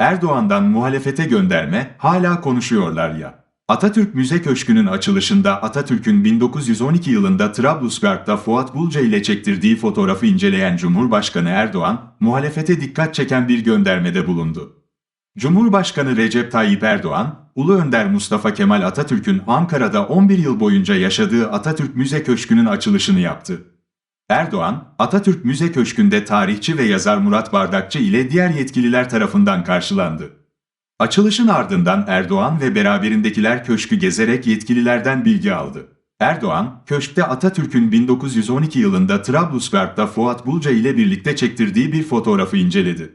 Erdoğan'dan muhalefete gönderme, hala konuşuyorlar ya. Atatürk Müze Köşkü'nün açılışında Atatürk'ün 1912 yılında Trablusgarp'ta Fuat Bulca ile çektirdiği fotoğrafı inceleyen Cumhurbaşkanı Erdoğan, muhalefete dikkat çeken bir göndermede bulundu. Cumhurbaşkanı Recep Tayyip Erdoğan, Ulu Önder Mustafa Kemal Atatürk'ün Ankara'da 11 yıl boyunca yaşadığı Atatürk Müze Köşkü'nün açılışını yaptı. Erdoğan, Atatürk Müze Köşkü'nde tarihçi ve yazar Murat Bardakçı ile diğer yetkililer tarafından karşılandı. Açılışın ardından Erdoğan ve beraberindekiler köşkü gezerek yetkililerden bilgi aldı. Erdoğan, köşkte Atatürk'ün 1912 yılında Trablusgarp'ta Fuat Bulca ile birlikte çektirdiği bir fotoğrafı inceledi.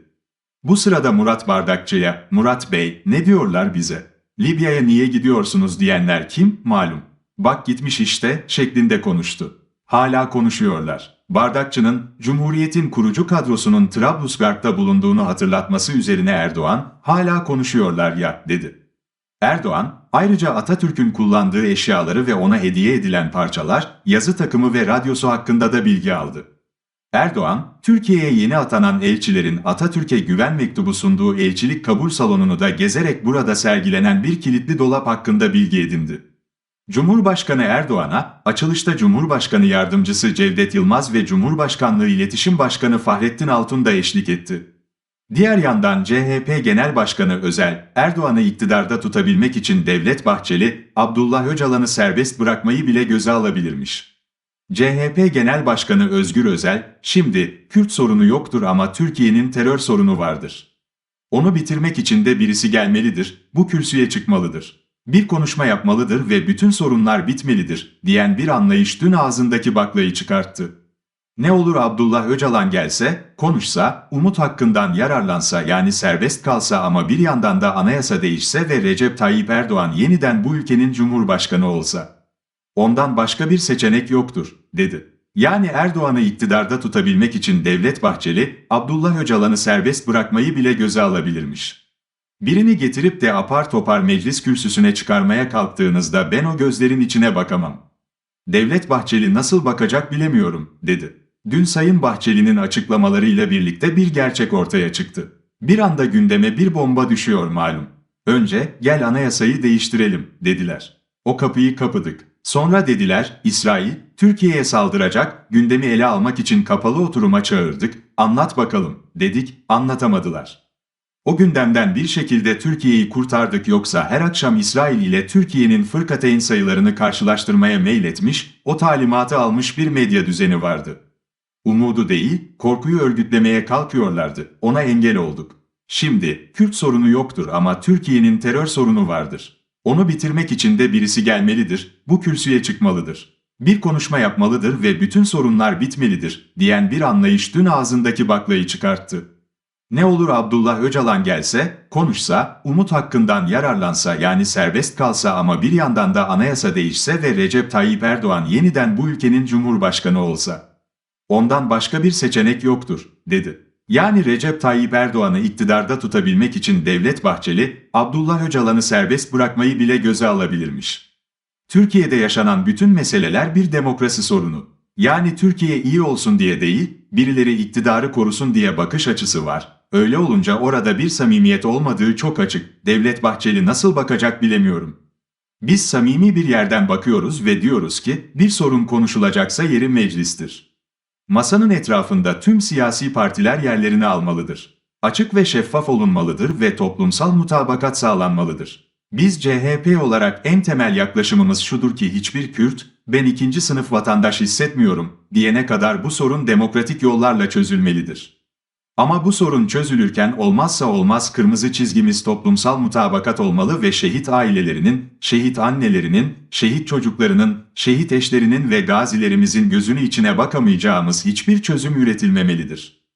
Bu sırada Murat Bardakçı'ya, Murat Bey ne diyorlar bize? Libya'ya niye gidiyorsunuz diyenler kim? Malum. Bak gitmiş işte şeklinde konuştu. Hala konuşuyorlar. Bardakçı'nın Cumhuriyet'in kurucu kadrosunun Trablusgarp'ta bulunduğunu hatırlatması üzerine Erdoğan, hala konuşuyorlar ya, dedi. Erdoğan, ayrıca Atatürk'ün kullandığı eşyaları ve ona hediye edilen parçalar, yazı takımı ve radyosu hakkında da bilgi aldı. Erdoğan, Türkiye'ye yeni atanan elçilerin Atatürk'e güven mektubu sunduğu elçilik kabul salonunu da gezerek burada sergilenen bir kilitli dolap hakkında bilgi edindi. Cumhurbaşkanı Erdoğan'a, açılışta Cumhurbaşkanı Yardımcısı Cevdet Yılmaz ve Cumhurbaşkanlığı İletişim Başkanı Fahrettin Altun da eşlik etti. Diğer yandan CHP Genel Başkanı Özel, Erdoğan'ı iktidarda tutabilmek için Devlet Bahçeli, Abdullah Öcalan'ı serbest bırakmayı bile göze alabilirmiş. CHP Genel Başkanı Özgür Özel, şimdi Kürt sorunu yoktur ama Türkiye'nin terör sorunu vardır. Onu bitirmek için de birisi gelmelidir, bu kürsüye çıkmalıdır. Bir konuşma yapmalıdır ve bütün sorunlar bitmelidir, diyen bir anlayış dün ağzındaki baklayı çıkarttı. Ne olur Abdullah Öcalan gelse, konuşsa, umut hakkından yararlansa yani serbest kalsa ama bir yandan da anayasa değişse ve Recep Tayyip Erdoğan yeniden bu ülkenin cumhurbaşkanı olsa. Ondan başka bir seçenek yoktur, dedi. Yani Erdoğan'ı iktidarda tutabilmek için Devlet Bahçeli, Abdullah Öcalan'ı serbest bırakmayı bile göze alabilirmiş. Birini getirip de apar topar meclis kürsüsüne çıkarmaya kalktığınızda ben o gözlerin içine bakamam. Devlet Bahçeli nasıl bakacak bilemiyorum, dedi. Dün Sayın Bahçeli'nin açıklamalarıyla birlikte bir gerçek ortaya çıktı. Bir anda gündeme bir bomba düşüyor malum. Önce gel anayasayı değiştirelim dediler. O kapıyı kapadık. Sonra dediler İsrail Türkiye'ye saldıracak, gündemi ele almak için kapalı oturuma çağırdık, anlat bakalım dedik, anlatamadılar. O gündemden bir şekilde Türkiye'yi kurtardık yoksa her akşam İsrail ile Türkiye'nin fırkateyn sayılarını karşılaştırmaya meyletmiş, o talimatı almış bir medya düzeni vardı. Umudu değil, korkuyu örgütlemeye kalkıyorlardı. Ona engel olduk. Şimdi Kürt sorunu yoktur ama Türkiye'nin terör sorunu vardır. Onu bitirmek için de birisi gelmelidir, bu kürsüye çıkmalıdır. Bir konuşma yapmalıdır ve bütün sorunlar bitmelidir, diyen bir anlayış dün ağzındaki baklayı çıkarttı. Ne olur Abdullah Öcalan gelse, konuşsa, umut hakkından yararlansa yani serbest kalsa ama bir yandan da anayasa değişse ve Recep Tayyip Erdoğan yeniden bu ülkenin cumhurbaşkanı olsa. Ondan başka bir seçenek yoktur, dedi. Yani Recep Tayyip Erdoğan'ı iktidarda tutabilmek için Devlet Bahçeli, Abdullah Öcalan'ı serbest bırakmayı bile göze alabilirmiş. Türkiye'de yaşanan bütün meseleler bir demokrasi sorunu. Yani Türkiye iyi olsun diye değil, birileri iktidarı korusun diye bakış açısı var. Öyle olunca orada bir samimiyet olmadığı çok açık. Devlet Bahçeli nasıl bakacak bilemiyorum. Biz samimi bir yerden bakıyoruz ve diyoruz ki bir sorun konuşulacaksa yeri meclistir. Masanın etrafında tüm siyasi partiler yerlerini almalıdır. Açık ve şeffaf olunmalıdır ve toplumsal mutabakat sağlanmalıdır. Biz CHP olarak en temel yaklaşımımız şudur ki hiçbir Kürt, ben ikinci sınıf vatandaş hissetmiyorum diyene kadar bu sorun demokratik yollarla çözülmelidir. Ama bu sorun çözülürken olmazsa olmaz kırmızı çizgimiz toplumsal mutabakat olmalı ve şehit ailelerinin, şehit annelerinin, şehit çocuklarının, şehit eşlerinin ve gazilerimizin gözünü içine bakamayacağımız hiçbir çözüm üretilmemelidir.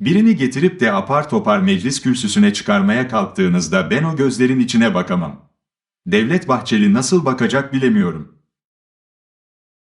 Birini getirip de apar topar meclis kürsüsüne çıkarmaya kalktığınızda ben o gözlerin içine bakamam. Devlet Bahçeli nasıl bakacak bilemiyorum.